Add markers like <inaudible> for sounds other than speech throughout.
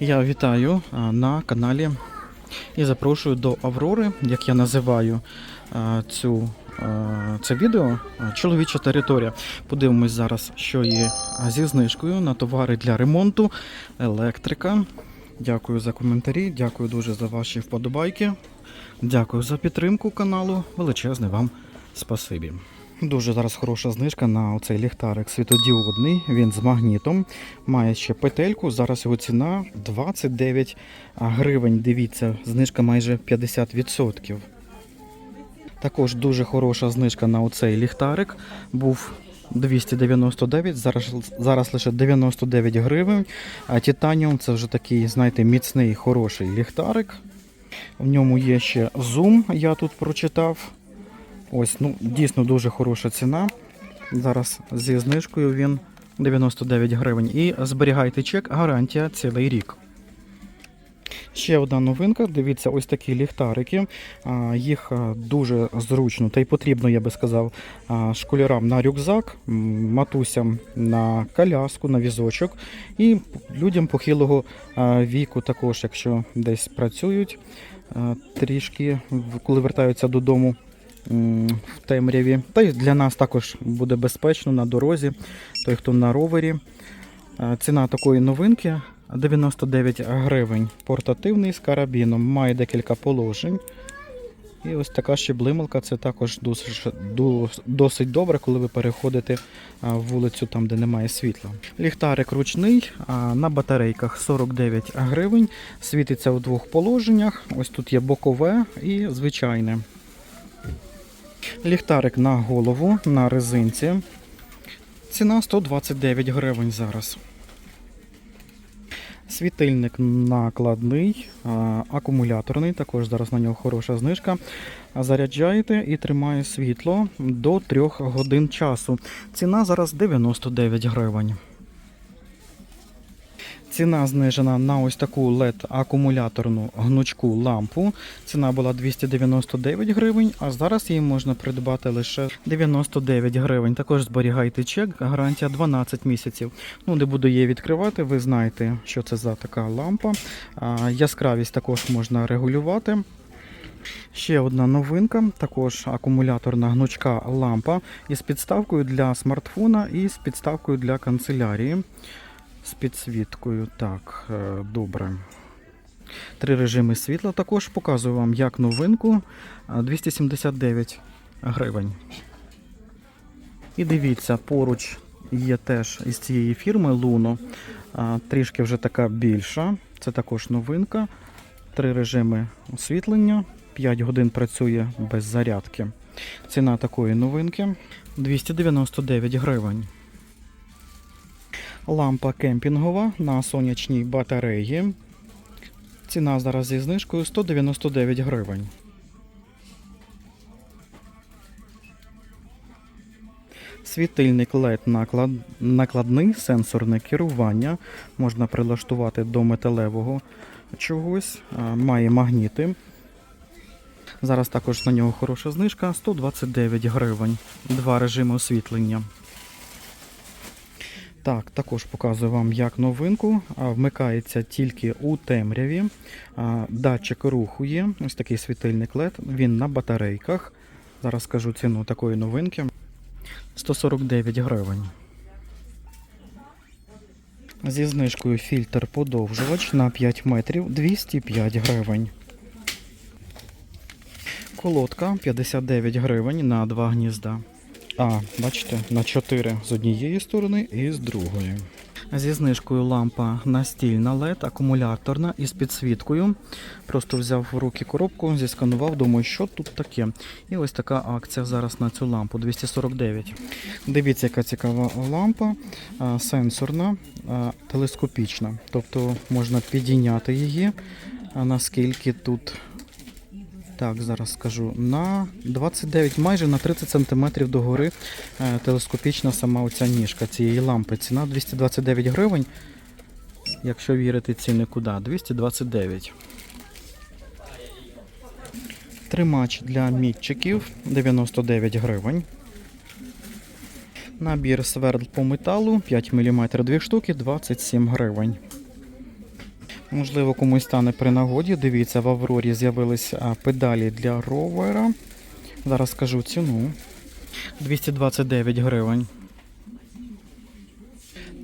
Я вітаю на каналі і запрошую до Аврори, як я називаю цю, це відео Чоловіча територія. Подивимось зараз, що є зі знижкою на товари для ремонту, електрика. Дякую за коментарі, дякую дуже за ваші вподобайки. Дякую за підтримку каналу. Величезне вам спасибі. Дуже зараз хороша знижка на оцей ліхтарик світодіодний. Він з магнітом. Має ще петельку. Зараз його ціна 29 гривень. Дивіться, знижка майже 50%. Також дуже хороша знижка на оцей ліхтарик. Був 299, зараз, зараз лише 99 гривень. А Титаніум це вже такий, знаєте, міцний, хороший ліхтарик. В ньому є ще зум, я тут прочитав. Ось, ну, дійсно дуже хороша ціна. Зараз зі знижкою він 99 гривень. І зберігайте чек, гарантія цілий рік. Ще одна новинка. Дивіться, ось такі ліхтарики. Їх дуже зручно та й потрібно, я би сказав, школярам на рюкзак, матусям на коляску, на візочок і людям похилого віку, також, якщо десь працюють трішки, коли вертаються додому в темряві. Та й для нас також буде безпечно на дорозі, той, хто на ровері. Е, Ціна такої новинки 99 гривень. Портативний з карабіном, має декілька положень. І ось така щеблималка, це також досить, досить добре, коли ви переходите а, вулицю там, де немає світла. Ліхтарик ручний на батарейках 49 гривень. Світиться у двох положеннях. Ось тут є бокове і звичайне. Ліхтарик на голову на резинці. Ціна 129 гривень зараз. Світильник накладний, акумуляторний, також зараз на нього хороша знижка. Заряджаєте і тримає світло до 3 годин часу. Ціна зараз 99 гривень. Ціна знижена на ось таку LED акумуляторну гнучку лампу. Ціна була 299 гривень, а зараз її можна придбати лише 99 гривень. Також зберігайте чек, гарантія 12 місяців. Ну, не буду її відкривати, ви знаєте, що це за така лампа. Яскравість також можна регулювати. Ще одна новинка, також акумуляторна гнучка лампа із підставкою для смартфона і з підставкою для канцелярії. З підсвіткою. Так, е, добре. Три режими світла. Також показую вам як новинку. 279 гривень. І дивіться, поруч є теж із цієї фірми Luno. Трішки вже така більша. Це також новинка. Три режими освітлення. 5 годин працює без зарядки. Ціна такої новинки 299 гривень. Лампа кемпінгова на сонячній батареї. Ціна зараз зі знижкою 199 гривень. Світильник LED наклад... накладний, сенсорне керування. Можна прилаштувати до металевого чогось. Має магніти. Зараз також на нього хороша знижка 129 гривень. Два режими освітлення. Так, також показую вам як новинку. Вмикається тільки у темряві. Датчик руху є. Ось такий світильник LED. Він на батарейках. Зараз скажу ціну такої новинки. 149 гривень. Зі знижкою фільтр подовжувач на 5 метрів 205 гривень. Колодка 59 гривень на 2 гнізда. А, бачите, на 4 з однієї сторони і з другої. Зі знижкою лампа настільна LED, акумуляторна із підсвіткою. Просто взяв в руки коробку, зісканував, думаю, що тут таке. І ось така акція зараз на цю лампу 249. Дивіться, яка цікава лампа, сенсорна, телескопічна. Тобто можна підійняти її, наскільки тут так, зараз скажу. На 29, майже на 30 см догори е, телескопічна сама оця ніжка цієї лампи. Ціна 229 гривень. Якщо вірити ціни куди? 229. Тримач для мітчиків 99 гривень. Набір свердл по металу 5 мм 2 штуки 27 гривень. Можливо, комусь стане при нагоді. Дивіться, в Аврорі з'явились педалі для ровера. Зараз скажу ціну. 229 гривень.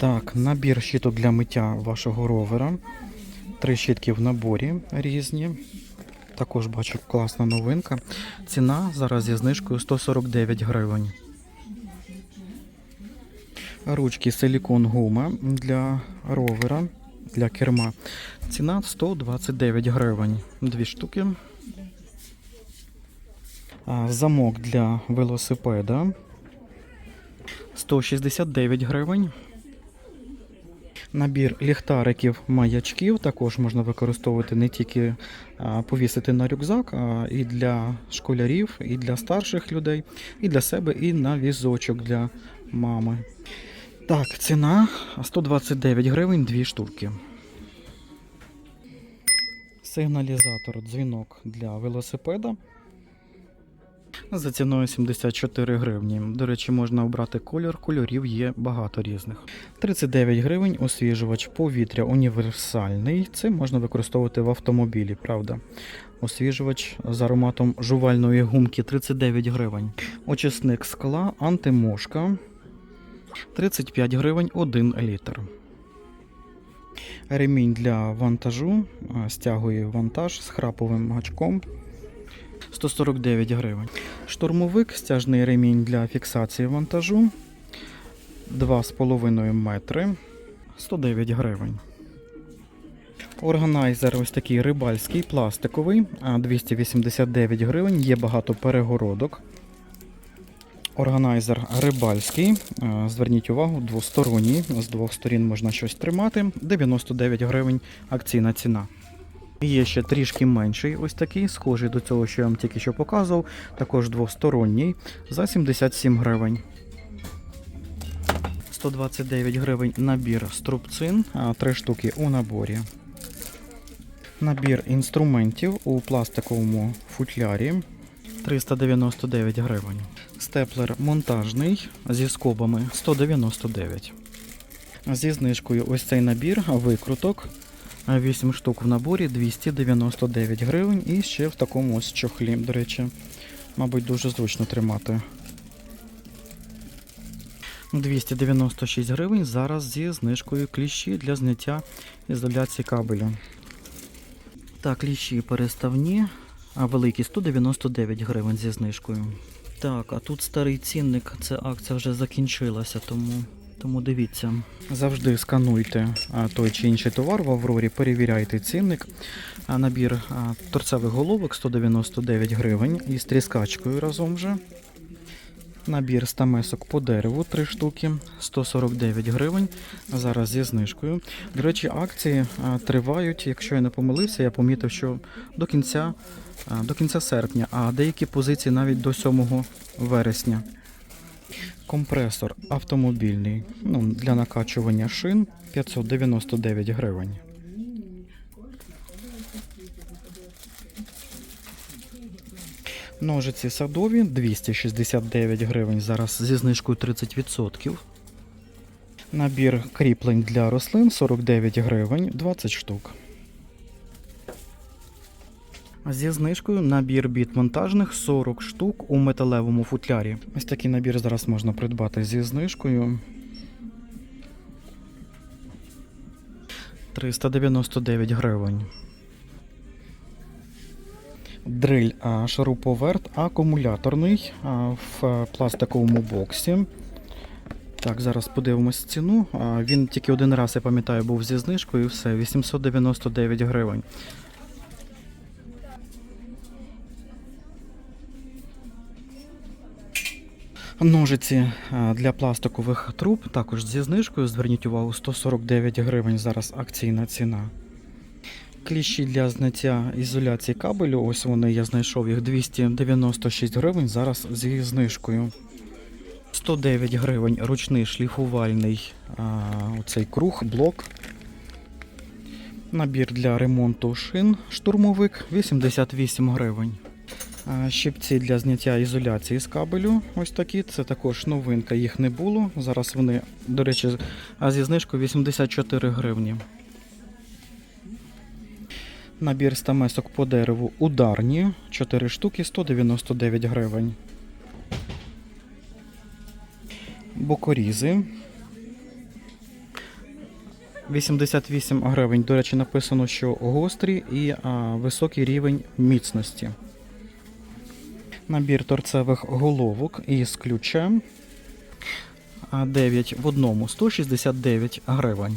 Так, набір щіток для миття вашого ровера. Три щітки в наборі різні. Також бачу класна новинка. Ціна зараз зі знижкою 149 гривень. Ручки силікон гума для ровера, для керма. Ціна 129 гривень. Дві штуки. Замок для велосипеда 169 гривень. Набір ліхтариків маячків також можна використовувати не тільки повісити на рюкзак, а і для школярів, і для старших людей, і для себе, і на візочок для мами. Так, ціна 129 гривень, дві штуки. Сигналізатор дзвінок для велосипеда. За ціною 74 гривні. До речі, можна обрати кольор. Кольорів є багато різних. 39 гривень освіжувач повітря універсальний. Це можна використовувати в автомобілі, правда. Освіжувач з ароматом жувальної гумки 39 гривень. Очисник скла антимошка 35 гривень 1 літр. Ремінь для вантажу стягує вантаж з храповим гачком 149 гривень. Штурмовик, стяжний ремінь для фіксації вантажу 2,5 метри 109 гривень. Органайзер ось такий рибальський, пластиковий, 289 гривень. Є багато перегородок. Органайзер рибальський. Е, Зверніть увагу, двосторонній. З двох сторін можна щось тримати. 99 гривень акційна ціна. Є ще трішки менший, ось такий, схожий до цього, що я вам тільки що показував. Також двосторонній за 77 гривень. 129 гривень набір струбцин, три штуки у наборі. Набір інструментів у пластиковому футлярі 399 гривень. Степлер монтажний зі скобами 199. Зі знижкою ось цей набір викруток. 8 штук в наборі 299 гривень. І ще в такому ось чохлі, до речі, мабуть, дуже зручно тримати. 296 гривень зараз зі знижкою кліщі для зняття ізоляції кабелю. Так, кліщі переставні, а великий 199 гривень зі знижкою. Так, а тут старий цінник, це акція вже закінчилася, тому, тому дивіться. Завжди скануйте той чи інший товар в Аврорі, перевіряйте цінник. Набір торцевих головок 199 гривень із тріскачкою разом же. Набір стамесок по дереву 3 штуки 149 гривень. Зараз зі знижкою. До речі, акції тривають. Якщо я не помилився, я помітив, що до кінця, до кінця серпня, а деякі позиції навіть до 7 вересня. Компресор автомобільний ну, для накачування шин 599 гривень. Ножиці садові 269 гривень, зараз зі знижкою 30%. Набір кріплень для рослин 49 гривень, 20 штук. Зі знижкою набір біт монтажних 40 штук у металевому футлярі. Ось такий набір зараз можна придбати зі знижкою. 399 гривень. Дриль шуруповерт акумуляторний в пластиковому боксі. Так, зараз подивимось ціну. Він тільки один раз, я пам'ятаю, був зі знижкою і все, 899 гривень. Ножиці для пластикових труб також зі знижкою. Зверніть увагу, 149 гривень зараз акційна ціна. Кліщі для зняття ізоляції кабелю. Ось вони, я знайшов їх 296 гривень. Зараз зі знижкою. 109 гривень ручний шліфувальний а, оцей круг, блок. Набір для ремонту шин, штурмовик 88 гривень. Щипці для зняття ізоляції з кабелю. Ось такі. Це також новинка, їх не було. Зараз вони, до речі, зі знижкою 84 гривні. Набір стамесок по дереву ударні. 4 штуки 199 гривень. Бокорізи. 88 гривень. До речі, написано, що гострі і а, високий рівень міцності. Набір торцевих головок із ключем. 9 в одному 169 гривень.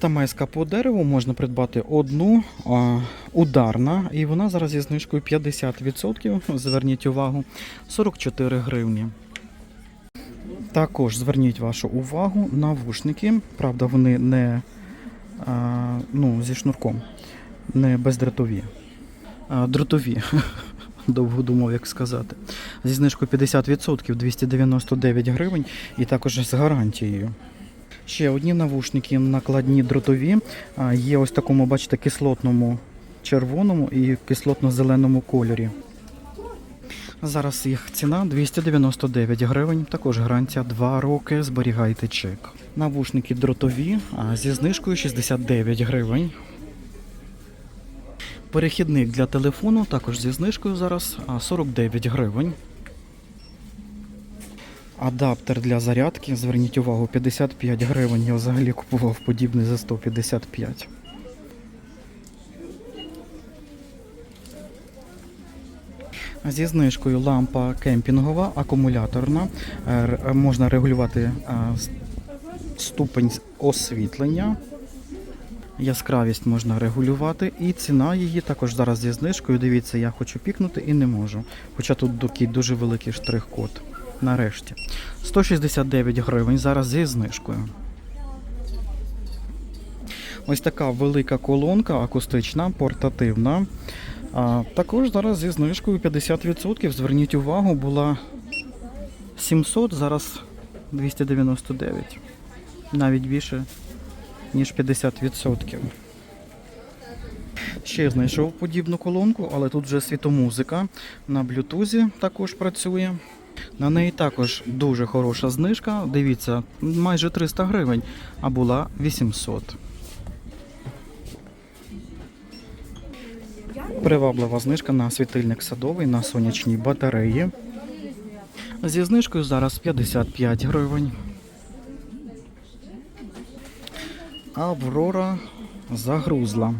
Стамеска по дереву можна придбати одну а, ударна, і вона зараз зі знижкою 50%. Зверніть увагу, 44 гривні. Також зверніть вашу увагу навушники. Правда, вони не а, ну, зі шнурком, не бездротові. А, дротові. <laughs> Довго думав, як сказати. Зі знижкою 50% 299 гривень і також з гарантією. Ще одні навушники накладні дротові. Є ось такому, бачите, кислотному червоному і кислотно-зеленому кольорі. Зараз їх ціна 299 гривень. Також гарантія 2 роки. Зберігайте чек. Навушники дротові зі знижкою 69 гривень. Перехідник для телефону також зі знижкою зараз 49 гривень. Адаптер для зарядки, зверніть увагу, 55 гривень. Я взагалі купував подібний за 155. Зі знижкою лампа кемпінгова, акумуляторна. Можна регулювати ступень освітлення. Яскравість можна регулювати, і ціна її також зараз зі знижкою. Дивіться, я хочу пікнути і не можу. Хоча тут дуже великий штрих-код. Нарешті. 169 гривень зараз зі знижкою. Ось така велика колонка акустична, портативна. А, також зараз зі знижкою 50%. Зверніть увагу, була 700, зараз 299. Навіть більше, ніж 50%. Ще знайшов подібну колонку, але тут вже світомузика на блютузі також працює. На неї також дуже хороша знижка. Дивіться, майже 300 гривень, а була 800. Приваблива знижка на світильник садовий на сонячній батареї. Зі знижкою зараз 55 гривень. Аврора загрузла.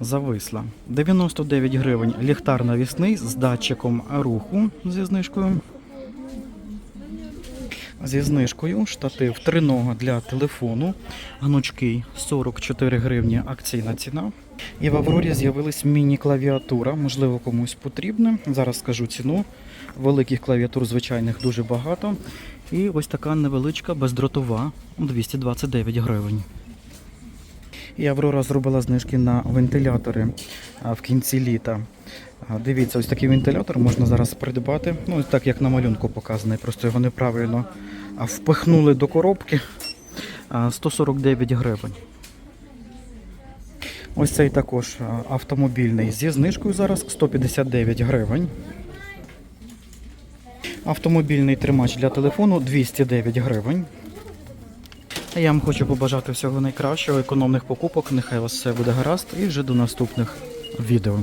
Зависла. 99 гривень ліхтар навісний з датчиком руху зі знижкою. Зі знижкою штатив тринога для телефону. Гнучкий 44 гривні акційна ціна. І в Аврорі з'явилась міні-клавіатура, можливо, комусь потрібна. Зараз скажу ціну. Великих клавіатур звичайних дуже багато. І ось така невеличка бездротова 229 гривень. І Аврора зробила знижки на вентилятори в кінці літа. Дивіться, ось такий вентилятор можна зараз придбати. Ну, так як на малюнку показаний, просто його неправильно впихнули до коробки. 149 гривень. Ось цей також автомобільний зі знижкою зараз 159 гривень. Автомобільний тримач для телефону 209 гривень. Я вам хочу побажати всього найкращого, економних покупок. Нехай вас все буде гаразд і вже до наступних відео.